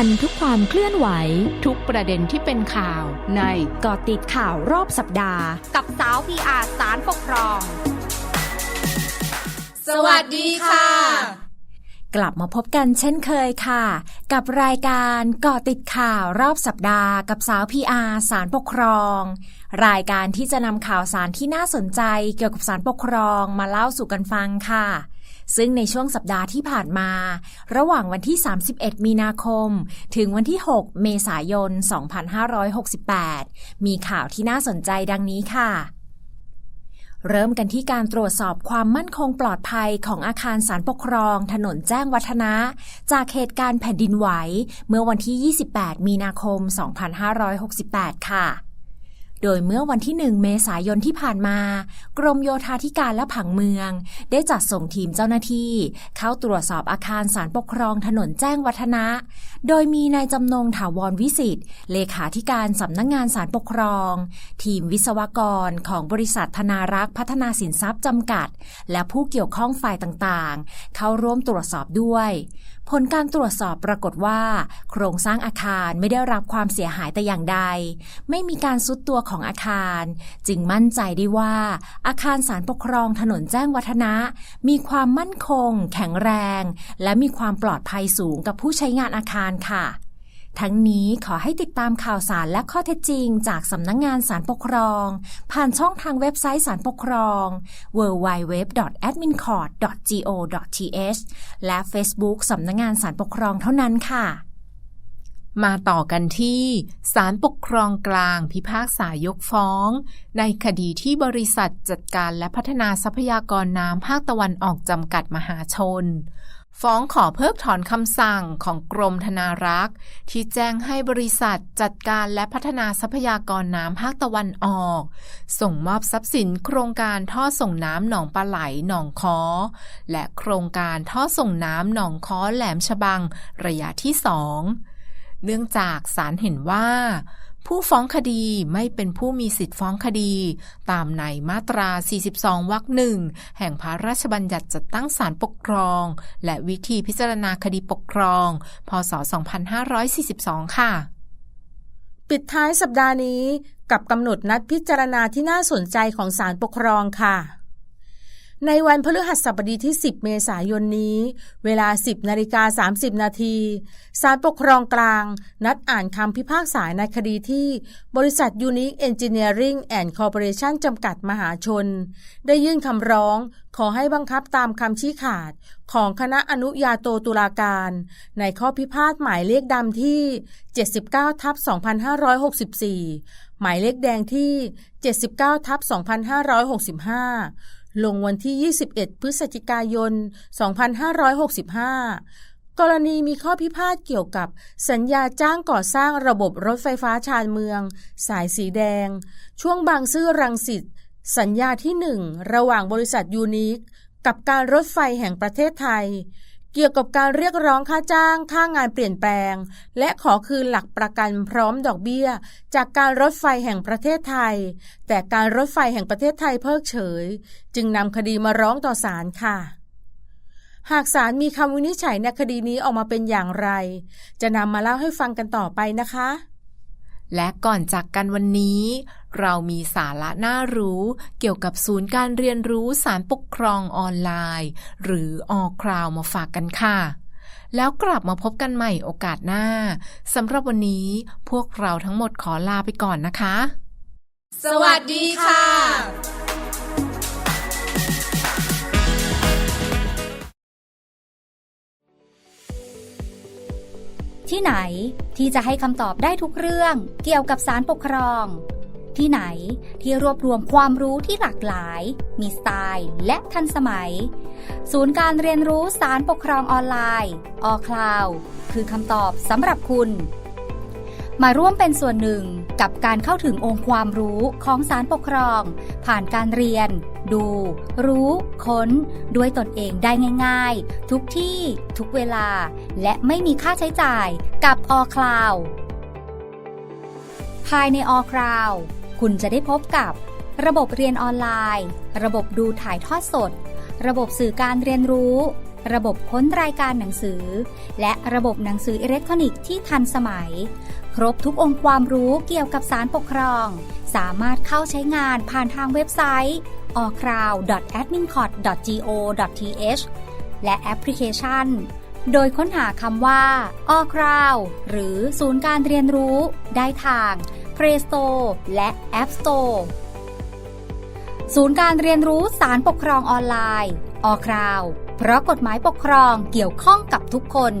ทันทุกความเคลื่อนไหว ทุกประเด็นที่เป็นข่าวในเกาะติดข่าวรอบสัปดาห์ กับสาวพีอาสารปกครอง สวัสดีค่ะ กลับมาพบกันเช่นเคยค่ะ กับรายการเกาะติดข่าวรอบสัปดาห์ กับสาวพีอาสารปกครอง รายการที่จะนำข่าวสารที่น่าสนใจเกี่ยวกับสารปกครองมาเล่าสู่กันฟังค่ะ ซึ่งในช่วงสัปดาห์ที่ผ่านมา ระหว่างวันที่ 31 มีนาคม ถึงวันที่ 6 เมษายน 2568 มีข่าวที่น่าสนใจดังนี้ค่ะเริ่มกันที่การตรวจสอบความมั่นคงปลอดภัยของอาคารสารปกครอง ถนนแจ้งวัฒนะ จากเหตุการณ์แผ่นดินไหว เมื่อวันที่ 28 มีนาคม 2568 ค่ะ โดยเมื่อวันที่ 1 เมษายนที่ผ่านมา กรมโยธาธิการและผังเมือง ได้จัดส่งทีมเจ้าหน้าที่ เข้าตรวจสอบอาคารสารปกครองถนนแจ้งวัฒนะ โดยมีนายจำนงถาวรวิสิทธิ์ เลขาธิการสำนักงงานสารปกครอง ทีมวิศวกรของบริษัทธนารักษ์พัฒนาสินทรัพย์จำกัด และผู้เกี่ยวข้องฝ่ายต่างๆ เข้าร่วมตรวจสอบด้วย ผลการตรวจสอบปรากฏว่า โครงสร้างอาคารไม่ได้รับความเสียหายแต่อย่างใด ไม่มีการซุดตัวของอาคาร จึงมั่นใจได้ว่า อาคารสารปกครองถนนแจ้งวัฒนะ มีความมั่นคง แข็งแรง และมีความปลอดภัยสูงกับผู้ใช้งานอาคารค่ะ ทั้งนี้ขอให้ติดตามข่าวสารและข้อเท็จจริง จากสำนักงงานสารปกครอง ผ่านช่องทางเว็บไซต์สารปกครอง www.admincourt.go.th และ Facebook สำนักงงานสารปกครองเท่านั้นค่ะ มาต่อกันที่ศาลปกครองกลางพิพากษายกฟ้อง ในคดีที่บริษัทจัดการและพัฒนาทรัพยากรน้ำภาคตะวันออกจำกัดมหาชน ฟ้องขอเพิกถอนคำสั่งของกรมธนารักษ์ ที่แจ้งให้บริษัทจัดการและพัฒนาทรัพยากรน้ำภาคตะวันออก ส่งมอบทรัพย์สินโครงการท่อส่งน้ำหนองปลาไหลหนองคอ และโครงการท่อส่งน้ำหนองคอแหลมฉบังระยะที่สองเนื่องจากศาลเห็นว่า ผู้ฟ้องคดีไม่เป็นผู้มีสิทธิฟ้องคดี ตามในมาตรา 42 วรรคหนึ่งแห่งพระราชบัญญัติจัดตั้งศาลปกครอง และวิธีพิจารณาคดีปกครอง พศ 2542 ค่ะ ปิดท้ายสัปดาห์นี้กับกำหนดนัดพิจารณาที่น่าสนใจของศาลปกครองค่ะ ในวันพฤหัสบดีที่ 10 เมษายนนี้ เวลา 10นาฬิกา30 นาทีศาลปกครองกลาง นัดอ่านคำพิพากษาในคดีที่ บริษัท Unique Engineering and Corporation จำกัดมหาชน ได้ยื่นคำร้อง ขอให้บังคับตามคำชี้ขาด ของคณะอนุญาโตตุลาการ ในข้อพิพาทหมายเลขดำที่ 79ทับ2564 หมายเลขแดงที่ 79ทับ2565 ลงวันที่ 21 พฤศจิกายน 2565 กรณีมีข้อพิพาทเกี่ยวกับสัญญาจ้างก่อสร้างระบบรถไฟฟ้าชานเมือง สายสีแดง ช่วงบางซื่อรังสิต สัญญาที่ 1 ระหว่างบริษัทยูนิคกับการรถไฟแห่งประเทศไทย เกี่ยวกับการเรียกร้องค่าจ้าง ค่างานเปลี่ยนแปลง และขอคืนหลักประกันพร้อมดอกเบี้ย จากการรถไฟแห่งประเทศไทย แต่การรถไฟแห่งประเทศไทยเพิกเฉย จึงนำคดีมาร้องต่อศาลค่ะหากศาลมีคำวินิจฉัยในคดีนี้ออกมาเป็นอย่างไร จะนำมาเล่าให้ฟังกันต่อไปนะคะ และก่อนจากกันวันนี้ เรามีสาระน่ารู้เกี่ยวกับศูนย์การเรียนรู้สารปกครองออนไลน์ หรือออคราวมาฝากกันค่ะ แล้วกลับมาพบกันใหม่โอกาสหน้าสำหรับวันนี้พวกเราทั้งหมดขอลาไปก่อนนะคะ สวัสดีค่ะที่ไหนที่จะให้คำตอบได้ทุกเรื่องเกี่ยวกับสารปกครอง ที่ไหน ที่รวบรวมความรู้ที่หลากหลาย มีสไตล์และทันสมัย ศูนย์การเรียนรู้สารปกครองออนไลน์ออคลาวคือคำตอบสำหรับคุณ มาร่วมเป็นส่วนหนึ่งกับการเข้าถึงองค์ความรู้ของสารปกครอง ผ่านการเรียน ดู รู้ ค้น ด้วยตนเองได้ง่ายๆ ทุกที่ทุกเวลา และไม่มีค่าใช้จ่ายกับออคลาวภายในออคลาว คุณจะได้พบกับ ระบบเรียนออนไลน์ ระบบดูถ่ายทอดสด ระบบสื่อการเรียนรู้ ระบบค้นรายการหนังสือ และระบบหนังสืออิเล็กทรอนิกส์ที่ทันสมัย ครบทุกองค์ความรู้เกี่ยวกับสารปกครอง สามารถเข้าใช้งานผ่านทางเว็บไซต์ allcrowd.admincot.go.th และแอปพลิเคชัน โดยค้นหาคำว่า All Crowd หรือศูนย์การเรียนรู้ได้ทาง Play Store และ App Store ศูนย์การเรียนรู้สารปกครองออนไลน์ ออคราว เพราะกฎหมายปกครองเกี่ยวข้องกับทุกคน